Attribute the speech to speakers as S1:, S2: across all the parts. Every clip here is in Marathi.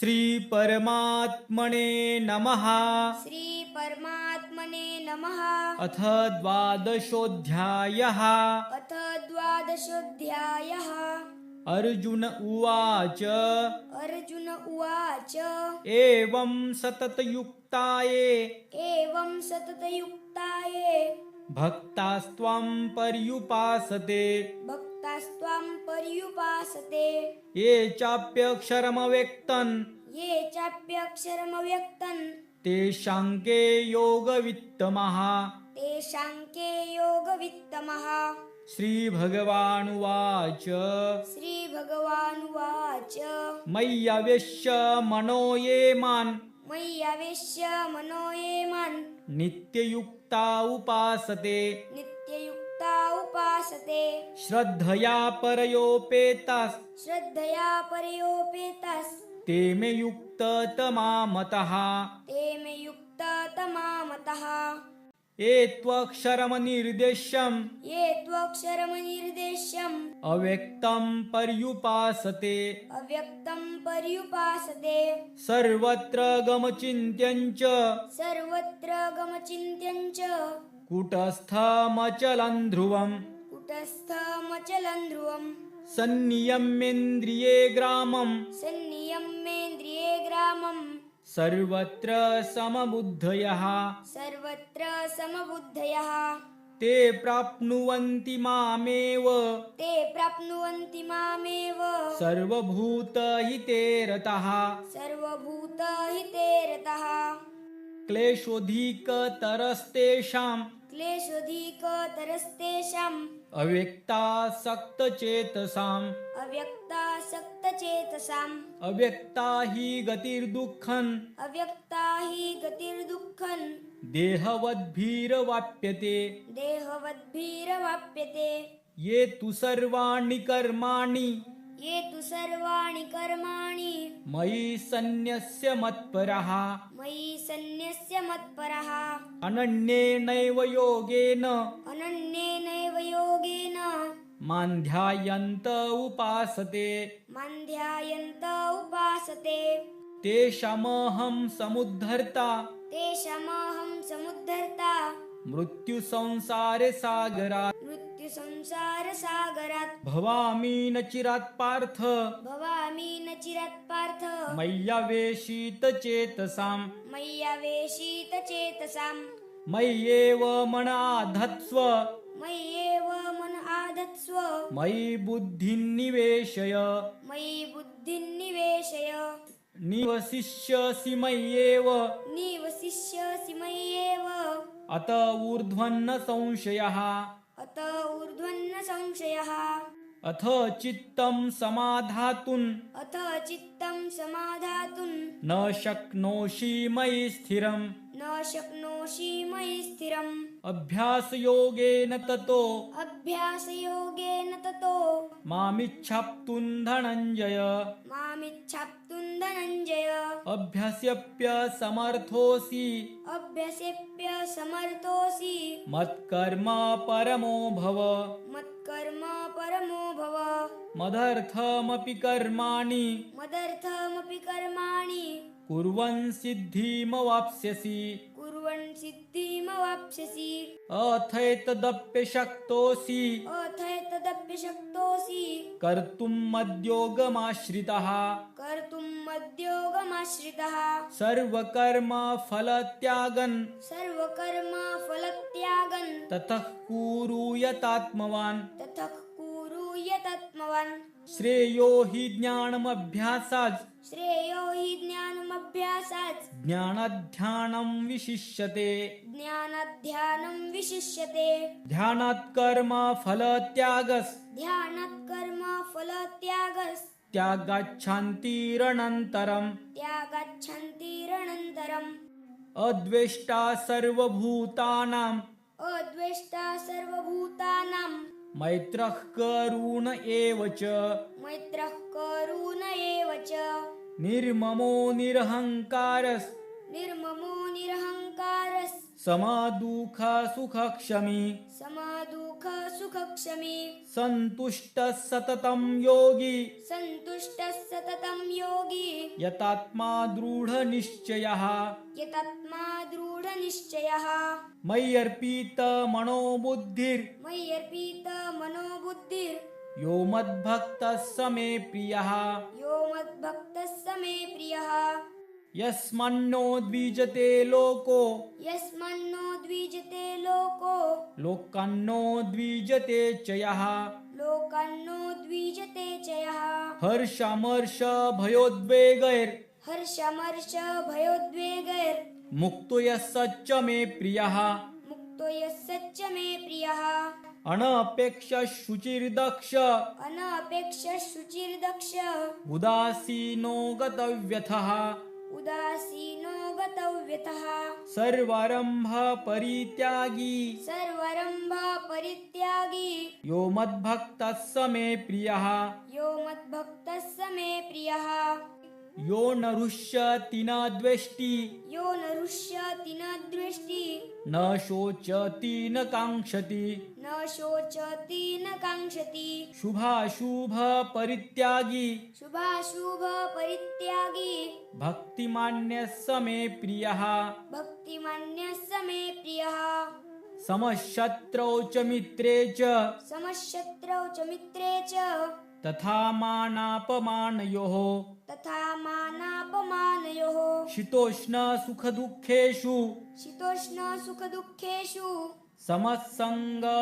S1: श्री परमात्मने नमः।
S2: श्री परमात्मने नमः।
S1: अथ द्वादशोऽध्यायः।
S2: अथ द्वादशोऽध्यायः।
S1: अर्जुन उवाच।
S2: अर्जुन उवाच।
S1: एवं सततयुक्ताये।
S2: एवं सततयुक्ताये।
S1: भक्तास्त्वां पर्युपासते।
S2: भक्तास्त्वां पर्युपासते।
S1: ये चाप्यक्षरमव्यक्तन्।
S2: ये चाप्यक्षरमव्यक्तन्।
S1: तेषां के योगवित्तमः।
S2: तेषां के योगवित्तमः।
S1: श्रीभगवानुवाच।
S2: श्रीभगवानुवाच।
S1: मय्यवेश्य मनो ये मान्।
S2: मय्यावेश्य मनो ये मान्।
S1: नित्ययुक्ता उपासते।
S2: नित्ययुक्ता उपासते।
S1: श्रद्धया परयोपेतास्।
S2: श्रद्धया पर्योपेतास्।
S1: ते मे युक्ततमा मतः
S2: ते मे युक्ततमामतः
S1: ये त्वक्षरमनिर्देश्यम्
S2: ये त्वक्षरमनिर्देश्यम्
S1: अव्यक्तं पर्युपासते।
S2: अव्यक्तं पर्युपासते।
S1: सर्वत्र गमचिन्त्यं च
S2: सर्वत्र गमचिन्त्यं च
S1: कूटस्थमचलं ध्रुवम्
S2: कुटस्थमचलं ध्रुवम्
S1: सन्नियम्येन्द्रिये ग्रामम्।
S2: सन्नियम्येन्द्रिये ग्रामम्।
S1: सर्वत्र समबुद्धयः।
S2: सर्वत्र समबुद्धयः।
S1: ते प्राप्नुवन्ति मामेव।
S2: ते प्राप्नुवन्ति मामेव।
S1: सर्वभूतहिते रतः।
S2: सर्वभूतहिते रतः।
S1: क्लेशोऽधिकतरस्तेषाम्
S2: क्लेशोऽधिकतरस्तेषाम्
S1: अव्यक्तासक्तचेतसाम्
S2: अव्यक्तासक्तचेतसाम्
S1: अव्यक्ता हि गतिर्दुःखम्
S2: अव्यक्ता हि गतिर्दुःखन्।
S1: देहवद्भिरवाप्यते।
S2: देहवद्भिरवाप्यते।
S1: ये तु सर्वाणि कर्माणि।
S2: ये तु सर्वाणि कर्माणि।
S1: मयि सन्न्यस्य मत्परः।
S2: मयि सन्न्यस्य मत्परः।
S1: अनन्येनैव योगेन।
S2: अनन्येनैव योगेन।
S1: मां ध्यायन्त उपासते।
S2: मान्ध्यायन्त उपासते।
S1: तेषामहं समुद्धर्ता।
S2: तेषामहं समुद्धर्ता।
S1: मृत्युसंसारे सागरात्.
S2: मृत्युसंसारसागरात्
S1: भवामि न चिरात् पार्थ.
S2: भवामि न चिरात् पार्थ.
S1: मय्यावेशितचेतसाम्
S2: मय्यावेशितचेतसाम्
S1: मय्येव मनाधत्स्व
S2: मय्येव मन आधत्स्व.
S1: मयि बुद्धिं निवेशय.
S2: मयि बुद्धिं निवेशय.
S1: निवसिष्यसि मय्येव
S2: निवसिष्यसि मय्येव
S1: अत ऊर्ध्वन्न संशयः.
S2: अत ऊर्ध्वन्न संशयः
S1: अथ चित्तं समाधातुं
S2: अथ चित्तं समाधातुं
S1: न शक्नोषि मयि स्थिरम्।
S2: न शक्नोषि मयि स्थिरम्।
S1: अभ्यासयोगेन ततो।
S2: अभ्यासयोगेन ततो।
S1: मामिच्छाप्तुं धनञ्जय
S2: मामिच्छाप्तुं धनञ्जय
S1: अभ्यस्यप्यसमर्थोऽसि।
S2: अभ्यसेप्य समर्थोऽसि
S1: मत्कर्म परमो भव।
S2: मत्कर्म परमो भव।
S1: मदर्थमपि कर्माणि।
S2: मदर्थमपि कर्माणि।
S1: कुर्वन् सिद्धिमवाप्स्यसि।
S2: सिद्धिमवाप्स्यसि
S1: अथैतदप्यशक्तोऽसि।
S2: अथैतदप्य शक्तोऽसि
S1: कर्तुं मद्योगमाश्रितः।
S2: कर्तुं मद्योगमाश्रितः।
S1: सर्वकर्मफलत्यागन्।
S2: सर्वकर्म फलत्यागन्
S1: ततः कुरु यतात्मवान्
S2: ततः यतात्मवान्
S1: श्रेयो हि ज्ञानमभ्यासात्
S2: श्रेयो हि ज्ञानमभ्यासात्
S1: ज्ञानाध्यानं विशिष्यते.
S2: ज्ञानाध्यानं विशिष्यते.
S1: ध्यानात् कर्म फलत्यागस्.
S2: ध्यानात् कर्म फलत्यागस्.
S1: त्यागाच्छान्तिरनन्तरम्.
S2: त्यागाच्छन्तिरनन्तरम्.
S1: अद्वेष्टा सर्वभूतानाम्.
S2: अद्वेष्टा सर्वभूतानां
S1: मैत्रः करुण एव च।
S2: मैत्रः करुण एव च।
S1: निर्ममो निरहङ्कारस्
S2: निर्ममो निरहङ्कारस्
S1: समदुःख सुखक्षमी।
S2: समदुःख सुखक्षमी।
S1: सन्तुष्टः सततं योगी।
S2: सन्तुष्टः सततं योगी।
S1: यतात्मा दृढनिश्चयः।
S2: यतात्मा दृढनिश्चयः।
S1: मय्यर्पित मनोबुद्धिर्।
S2: मय्यर्पित मनोबुद्धिर्।
S1: यो मद्भक्तः स मे प्रियः।
S2: यो मद्भक्तः स मे प्रियः।
S1: यस्मन्नो द्विजते लोको।
S2: यस्मन्नो द्विजते लोको।
S1: लोकान्नो द्विजते च यः
S2: लोकान्नो द्विजते च यः
S1: हर्षमर्ष भयोद्वेगैर्।
S2: हर्षमर्ष भयोद्वेगैर्।
S1: मुक्तो यः स च मे प्रियः।
S2: मुक्तो सच्च मे प्रियः।
S1: अनपेक्ष शुचिर्दक्ष।
S2: अनपेक्ष शुचिर्दक्ष।
S1: उदासीनो गतव्यथः।
S2: उदासीनो गतव्यतः।
S1: सर्वारम्भ परित्यागी।
S2: सर्वरम्भ परित्यागी।
S1: यो मद्भक्तः स मे प्रियः।
S2: यो मद्भक्तः स मे प्रियः।
S1: यो न रुष्यति न द्वेष्टि
S2: यो न रुष्यति न द्वेष्टि
S1: न शोचति न काङ्क्षति।
S2: न शोचति न काङ्क्षति।
S1: शुभाशुभ परित्यागी।
S2: शुभाशुभ परित्यागी।
S1: भक्तिमान्यः स मे प्रियः।
S2: भक्तिमान्यः स मे प्रियः।
S1: समशत्रौ च मित्रे च।
S2: समशत्रौ च मित्रे च।
S1: तथा मानापमानयोः।
S2: तथा मानापमानयोः।
S1: शीतोष्ण सुखदुःखेषु।
S2: शीतोष्ण सुखदुःखेषु।
S1: समस्सङ्गविवर्जितः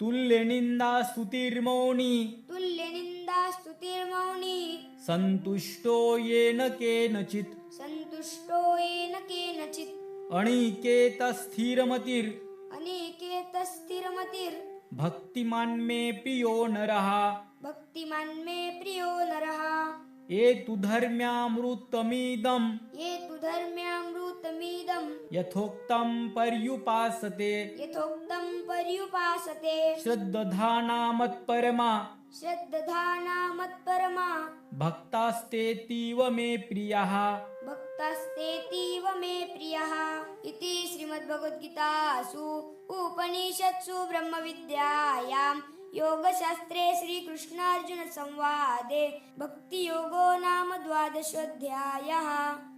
S2: समस्सङ्गविवर्जितः
S1: तुल्यनिन्दास्तुतिर्मौनी
S2: तुल्यनिन्दा स्तुतिर्मौनी।
S1: सन्तुष्टो येन केनचित्।
S2: सन्तुष्टो येन केनचित्।
S1: अनिकेतस्थिरमतिर्
S2: अनेकेतस्थिरमतिर्
S1: भक्तिमान् मे प्रियो नरः।
S2: भक्तिमान् मे प्रियो नरः।
S1: ये तु धर्म्यामृतमिदम्
S2: ये तु धर्म्यामृतमिदं
S1: यथोक्तं पर्युपासते।
S2: यथोक्तं पर्युपासते।
S1: श्रद्दधानामत्परमा
S2: श्रद्दधाना मत्परमा
S1: भक्तास्तेतीव मे प्रियः।
S2: भक्तास्तेतीव मे प्रियः इति श्रीमद्भगवद्गीतासु उपनिषत्सु ब्रह्मविद्यायां योगशास्त्रे श्रीकृष्णार्जुनसंवादे भक्तियोगो नाम द्वादशोऽध्यायः।